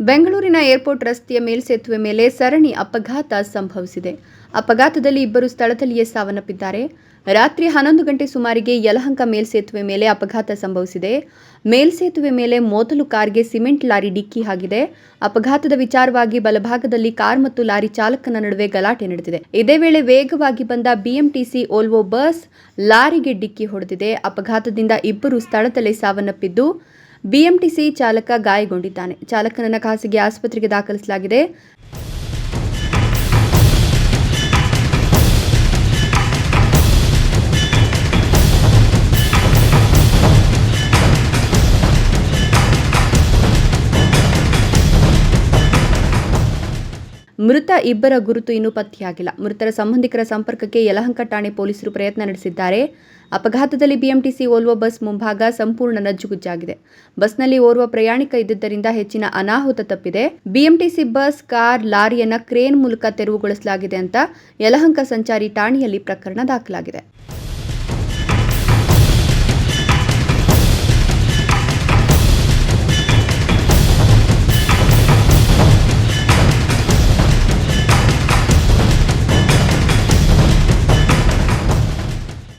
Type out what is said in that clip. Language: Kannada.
ಬೆಂಗಳೂರಿನ ಏರ್ಪೋರ್ಟ್ ರಸ್ತೆಯ ಮೇಲ್ಸೇತುವೆ ಮೇಲೆ ಸರಣಿ ಅಪಘಾತ ಸಂಭವಿಸಿದೆ. ಅಪಘಾತದಲ್ಲಿ ಇಬ್ಬರು ಸ್ಥಳದಲ್ಲಿಯೇ ಸಾವನ್ನಪ್ಪಿದ್ದಾರೆ. ರಾತ್ರಿ ಹನ್ನೊಂದು ಗಂಟೆ ಸುಮಾರಿಗೆ ಯಲಹಂಕ ಮೇಲ್ಸೇತುವೆ ಮೇಲೆ ಅಪಘಾತ ಸಂಭವಿಸಿದೆ. ಮೇಲ್ಸೇತುವೆ ಮೇಲೆ ಮೊದಲು ಕಾರ್ಗೆ ಸಿಮೆಂಟ್ ಲಾರಿ ಡಿಕ್ಕಿ ಆಗಿದೆ ಅಪಘಾತದ ವಿಚಾರವಾಗಿ ಬಲಭಾಗದಲ್ಲಿ ಕಾರ್ ಮತ್ತು ಲಾರಿ ಚಾಲಕನ ನಡುವೆ ಗಲಾಟೆ ನಡೆದಿದೆ. ಇದೇ ವೇಳೆ ವೇಗವಾಗಿ ಬಂದ ಬಿಎಂಟಿಸಿ ಓಲ್ವೋ ಬಸ್ ಲಾರಿಗೆ ಡಿಕ್ಕಿ ಹೊಡೆದಿದೆ. ಅಪಘಾತದಿಂದ ಇಬ್ಬರು ಸ್ಥಳದಲ್ಲೇ ಸಾವನ್ನಪ್ಪಿದ್ದು ಬಿಎಂಟಿಸಿ ಚಾಲಕ ಗಾಯಗೊಂಡಿದ್ದಾನೆ. ಚಾಲಕನನ್ನು ಖಾಸಗಿ ಆಸ್ಪತ್ರೆಗೆ ದಾಖಲಿಸಲಾಗಿದೆ. ಮೃತ ಇಬ್ಬರ ಗುರುತು ಇನ್ನೂ ಪತ್ತೆಯಾಗಿಲ್ಲ. ಮೃತರ ಸಂಬಂಧಿಕರ ಸಂಪರ್ಕಕ್ಕೆ ಯಲಹಂಕ ಠಾಣೆ ಪೊಲೀಸರು ಪ್ರಯತ್ನ ನಡೆಸಿದ್ದಾರೆ. ಅಪಘಾತದಲ್ಲಿ ಬಿಎಂಟಿಸಿ ಓಲ್ವ ಬಸ್ ಮುಂಭಾಗ ಸಂಪೂರ್ಣ ನಜ್ಜುಗುಜ್ಜಾಗಿದೆ. ಬಸ್ನಲ್ಲಿ ಓರ್ವ ಪ್ರಯಾಣಿಕ ಇದ್ದಿದ್ದರಿಂದ ಹೆಚ್ಚಿನ ಅನಾಹುತ ತಪ್ಪಿದೆ. ಬಿಎಂಟಿಸಿ ಬಸ್, ಕಾರ್, ಲಾರಿಯನ್ನ ಕ್ರೇನ್ ಮೂಲಕ ತೆರವುಗೊಳಿಸಲಾಗಿದೆ ಅಂತ ಯಲಹಂಕ ಸಂಚಾರಿ ಠಾಣೆಯಲ್ಲಿ ಪ್ರಕರಣ ದಾಖಲಾಗಿದೆ.